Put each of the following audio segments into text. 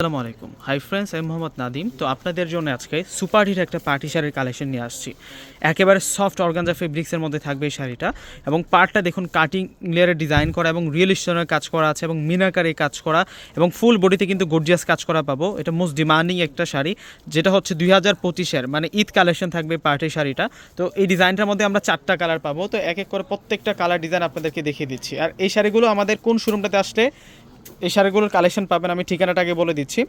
আসসালামু আলাইকুম। Hi friends আমি মোহাম্মদ নাদিম তো আপনাদের জন্য আজকে সুপার হিট একটা পার্টি শাড়ির কালেকশন নিয়ে আসছি। একেবারে সফট অর্গানজা ফেব্রিক্সের মধ্যে থাকবে এই শাড়িটা এবং পার্টটা দেখুন কাটিং লেয়ারে ডিজাইন করা এবং রিয়েল স্টোনের কাজ করা আছে এবং মিনাকারে কাজ করা এবং ফুল বডিতে কিন্তু গর্জিয়াস কাজ করা পাবো। এটা মোস্ট ডিমান্ডিং একটা শাড়ি, যেটা হচ্ছে দুই হাজার পঁচিশের মানে ঈদ কালেকশন থাকবে পার্টি শাড়িটা। তো এই ডিজাইনটার মধ্যে আমরা চারটা কালার পাবো। তো এক এক করে প্রত্যেকটা কালার ডিজাইন আপনাদেরকে দেখিয়ে দিচ্ছি। আর এই শাড়িগুলো আমাদের কোন শোরুমটাতে আসলে এই শাড়িগুলোর কালেকশন পাবেন, আমি ঠিকানাটা আগে বলে দিচ্ছি।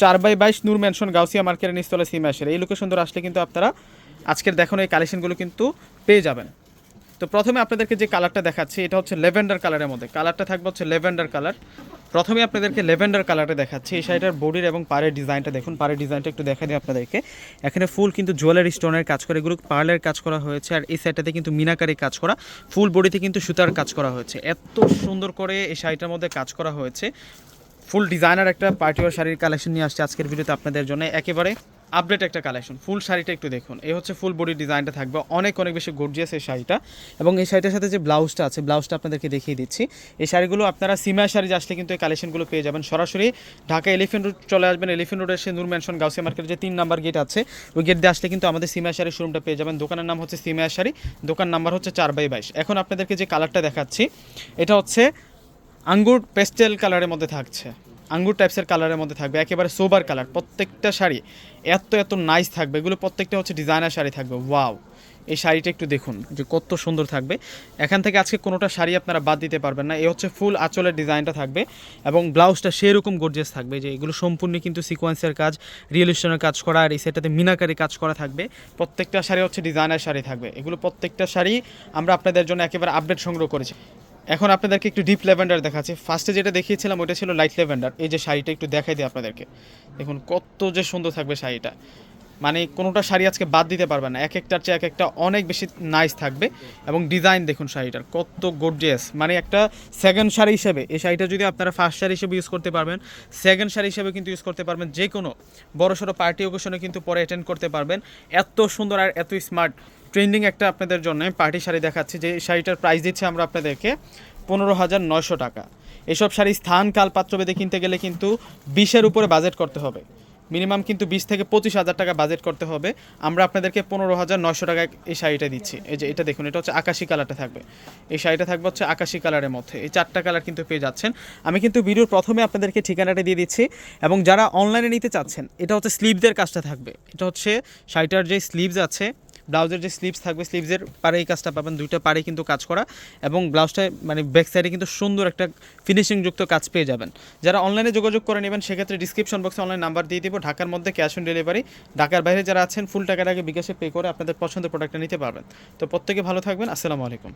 চার বাই বাইশ নূর ম্যানশন গাউসিয়া মার্কেটের নিস্তলা আসে এই লোকেশন ধরে আসলে কিন্তু আপনারা আজকের দেখুন এই কালেকশনগুলো কিন্তু পেয়ে যাবেন। তো প্রথমে আপনাদেরকে যে কালারটা দেখাচ্ছি, এটা হচ্ছে লেভেন্ডার কালারের মধ্যে। কালারটা থাকবে হচ্ছে লেভেন্ডার কালার প্রথমে আপনাদেরকে লেভেন্ডার কালারটা দেখাচ্ছি। এই শাড়িটার বডির এবং পাড়ের ডিজাইনটা দেখুন। পাড়ের ডিজাইনটা একটু দেখা দিই আপনাদেরকে। এখানে ফুল কিন্তু জুয়েলারি স্টোনের কাজ করে, এগুলো পার্লের কাজ করা হয়েছে। আর এই সাইডটাতে কিন্তু মিনাকারি কাজ করা ফুল বডিতে কিন্তু সুতার কাজ করা হয়েছে। এত সুন্দর করে এই শাড়িটার মধ্যে কাজ করা হয়েছে। ফুল ডিজাইনার একটা পার্টিওয়ার শাড়ির কালেকশন নিয়ে আসছে আজকের ভিডিওতে আপনাদের জন্য। একেবারে আপডেট একটা কালেকশন ফুল শাড়িটা একটু দেখুন। এই হচ্ছে ফুল বডি ডিজাইনটা থাকবে। অনেক অনেক বেশি গর্জিয়াস এই শাড়িটা। এবং এই শাড়িটার সাথে যে ব্লাউজটা আছে ব্লাউজটা আপনাদেরকে দেখিয়ে দিচ্ছি। এই শাড়িগুলো আপনারা সিমা শাড়ি আসলে কিন্তু এই কালেকশনগুলো পেয়ে যাবেন। সরাসরি ঢাকা এলিফেন্ট রোড চলে আসবেন। এলিফেন্ট রোডে এসে নূর ম্যানশন গাউসিয়া মার্কেটের যে তিন নাম্বার গেট আছে, ওই গেট দিয়ে আসলে কিন্তু আমাদের সিমা শাড়ির শোরুমটা পেয়ে যাবেন। দোকানের নাম হচ্ছে সিমা শাড়ি। দোকান নাম্বার হচ্ছে চার বাই বাইশ। এখন আপনাদেরকে যে কালারটা দেখাচ্ছি, এটা হচ্ছে আঙ্গুর পেস্টেল কালারের মধ্যে থাকছে। আঙ্গুর টাইপসের কালারের মধ্যে থাকবে, একেবারে সোবার কালার প্রত্যেকটা শাড়ি এত এত নাইস থাকবে, এগুলো প্রত্যেকটা হচ্ছে ডিজাইনার শাড়ি থাকবে ওয়াও এই শাড়িটা একটু দেখুন, যে কত সুন্দর থাকবে। এখান থেকে আজকে কোনোটা শাড়ি আপনারা বাদ দিতে পারবেন না, এ হচ্ছে ফুল আঁচলের ডিজাইনটা থাকবে এবং ব্লাউজটা সেরকম গর্জিয়াস থাকবে, যে এগুলো সম্পূর্ণ কিন্তু সিকোয়েন্সের কাজ রিয়েলিস্টনের কাজ করা, আর এই সেটাতে মিনাকারি কাজ করা থাকবে। প্রত্যেকটা শাড়ি হচ্ছে ডিজাইনার শাড়ি থাকবে, এগুলো প্রত্যেকটা শাড়ি আমরা আপনাদের জন্য একেবারে আপডেট সংগ্রহ করেছি। এখন আপনাদেরকে একটু ডিপ লেভেন্ডার দেখাচ্ছি। ফার্স্টে যেটা দেখিয়েছিলাম ওটা ছিল লাইট লেভেন্ডার এই যে শাড়িটা একটু দেখাই দিই আপনাদেরকে। দেখুন, কত যে সুন্দর থাকবে শাড়িটা। মানে কোনোটা শাড়ি আজকে বাদ দিতে পারবে না। এক একটার চেয়ে এক একটা অনেক বেশি নাইস থাকবে। এবং ডিজাইন দেখুন শাড়িটার, কত গর্জিয়াস মানে একটা সেকেন্ড শাড়ি হিসেবে, এই শাড়িটা যদি আপনারা ফার্স্ট শাড়ি হিসেবে ইউজ করতে পারবেন সেকেন্ড শাড়ি হিসেবে কিন্তু ইউজ করতে পারবেন। যে কোনো বড় সড়ো পার্টি ওকেশনে কিন্তু পরে অ্যাটেন্ড করতে পারবেন। এত সুন্দর আর এত স্মার্ট ট্রেন্ডিং একটা আপনাদের জন্য পার্টি শাড়ি দেখাচ্ছি যে শাড়িটার প্রাইস দিচ্ছে আমরা আপনাদেরকে পনেরো হাজার নয়শো টাকা। এসব শাড়ি স্থান কাল পাত্রভেদে কিনতে গেলে কিন্তু বিশের উপরে বাজেট করতে হবে। মিনিমাম কিন্তু বিশ থেকে পঁচিশ হাজার টাকা বাজেট করতে হবে। আমরা আপনাদেরকে পনেরো হাজার নয়শো টাকায় এই শাড়িটা দিচ্ছি। এই যে এটা দেখুন, এটা হচ্ছে আকাশি কালারটা থাকবে। এই শাড়িটা থাকবে হচ্ছে আকাশি কালারের মধ্যে। এই চারটা কালার কিন্তু পেয়ে যাচ্ছেন। আমি কিন্তু ভিডিওর প্রথমে আপনাদেরকে ঠিকানাটা দিয়ে দিচ্ছি এবং যারা অনলাইনে নিতে চাচ্ছেন, এটা হচ্ছে স্লিভদের কাজটা থাকবে। এটা হচ্ছে শাড়িটার যে স্লিভস আছে ব্লাউজের যে স্লিপস থাকবে স্লিপসের পারে এই কাজটা পাবেন, দুইটা পারে কিন্তু কাজ করা এবং ব্লাউজটায় মানে ব্যাক সাইডে কিন্তু সুন্দর একটা ফিনিশিংযুক্ত কাজ পেয়ে যাবেন। যারা অনলাইনে যোগাযোগ করে নেবেন, সেক্ষেত্রে ডিসক্রিপশন বক্সে অনলাইন নাম্বার দিয়ে দিব, ঢাকার মধ্যে ক্যাশ অন ডেলিভারি ঢাকার বাইরে যারা আছেন ফুল টাকার আগে বিকাশে পে করে আপনাদের পছন্দের প্রোডাক্টটা নিতে পারবেন। তো প্রত্যেকে ভালো থাকবেন, আসসালামু আলাইকুম।